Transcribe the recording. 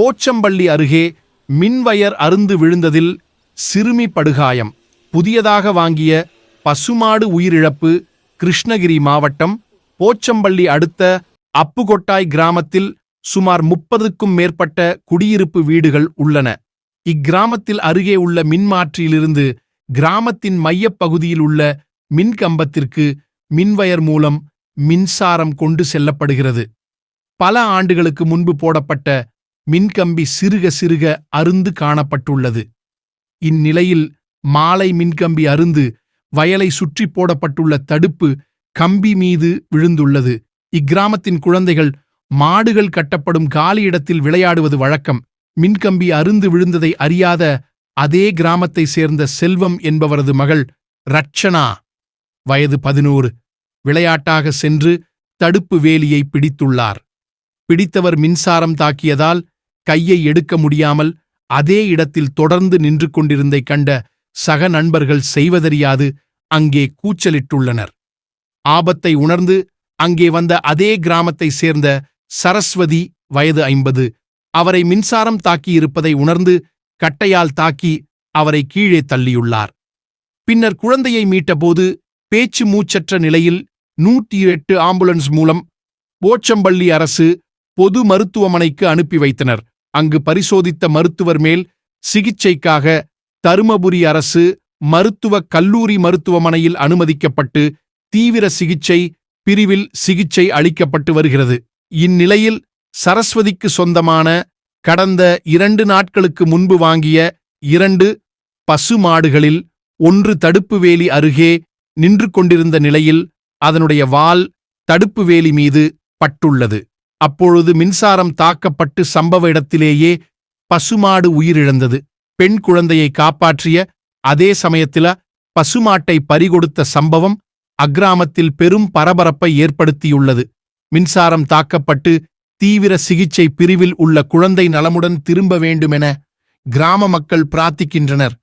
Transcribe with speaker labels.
Speaker 1: போச்சம்பள்ளி அருகே மின்வயர் அருந்து விழுந்ததில் சிறுமி படுகாயம் புதியதாக வாங்கிய பசுமாடு உயிரிழப்பு கிருஷ்ணகிரி மாவட்டம் போச்சம்பள்ளி அடுத்த அப்புகொட்டாய் கிராமத்தில் சுமார் முப்பதுக்கும் மேற்பட்ட குடியிருப்பு வீடுகள் உள்ளன. இக்கிராமத்தில் அருகே உள்ள மின்மாற்றியிலிருந்து கிராமத்தின் மையப்பகுதியில் உள்ள மின்கம்பத்திற்கு மின்வயர் மூலம் மின்சாரம் கொண்டு செல்லப்படுகிறது. பல ஆண்டுகளுக்கு முன்பு போடப்பட்ட மின்கம்பி சிறுக சிறுக அருந்து காணப்பட்டுள்ளது. இந்நிலையில் மாலை மின்கம்பி அருந்து வயலை சுற்றி போடப்பட்டுள்ள தடுப்பு கம்பி மீது விழுந்துள்ளது. இக்கிராமத்தின் குழந்தைகள் மாடுகள் கட்டப்படும் காலி இடத்தில் விளையாடுவது வழக்கம். மின்கம்பி அருந்து விழுந்ததை அறியாத அதே கிராமத்தை சேர்ந்த செல்வம் என்பவரது மகள் ரட்சனா வயது பதினோரு. விளையாட்டாக சென்று தடுப்பு வேலியை பிடித்துள்ளார். பிடித்தவர் மின்சாரம் தாக்கியதால் கையை எடுக்க முடியாமல் அதே இடத்தில் தொடர்ந்து நின்று கொண்டிருந்தை கண்ட சக நண்பர்கள் செய்வதறியாது அங்கே கூச்சலிட்டுள்ளனர். ஆபத்தை உணர்ந்து அங்கே வந்த அதே கிராமத்தைச் சேர்ந்த சரஸ்வதி வயது ஐம்பது அவரை மின்சாரம் தாக்கியிருப்பதை உணர்ந்து கட்டையால் தாக்கி அவரை கீழே தள்ளியுள்ளார். பின்னர் குழந்தையை மீட்டபோது பேச்சு மூச்சற்ற நிலையில் நூற்றி எட்டு ஆம்புலன்ஸ் மூலம் போச்சம்பள்ளி அரசு பொது மருத்துவமனைக்கு அனுப்பி வைத்தனர். அங்கு பரிசோதித்த மருத்துவர் மேல் சிகிச்சைக்காக தருமபுரி அரசு மருத்துவக் கல்லூரி மருத்துவமனையில் அனுமதிக்கப்பட்டு தீவிர சிகிச்சை பிரிவில் சிகிச்சை அளிக்கப்பட்டு வருகிறது. இந்நிலையில் சரஸ்வதிக்கு சொந்தமான கடந்த இரண்டு நாட்களுக்கு முன்பு வாங்கிய இரண்டு பசுமாடுகளில் ஒன்று தடுப்பு வேலி அருகே நின்று கொண்டிருந்த நிலையில் அதனுடைய வால் தடுப்பு வேலி மீது பட்டுள்ளது. அப்பொழுது மின்சாரம் தாக்கப்பட்டு சம்பவ இடத்திலேயே பசுமாடு உயிரிழந்தது. பெண் குழந்தையை காப்பாற்றிய அதே சமயத்தில பசுமாட்டை பறிகொடுத்த சம்பவம் அக்கிராமத்தில் பெரும் பரபரப்பை ஏற்படுத்தியுள்ளது. மின்சாரம் தாக்கப்பட்டு தீவிர சிகிச்சை பிரிவில் உள்ள குழந்தை நலமுடன் திரும்ப வேண்டுமென கிராம மக்கள் பிரார்த்திக்கின்றனர்.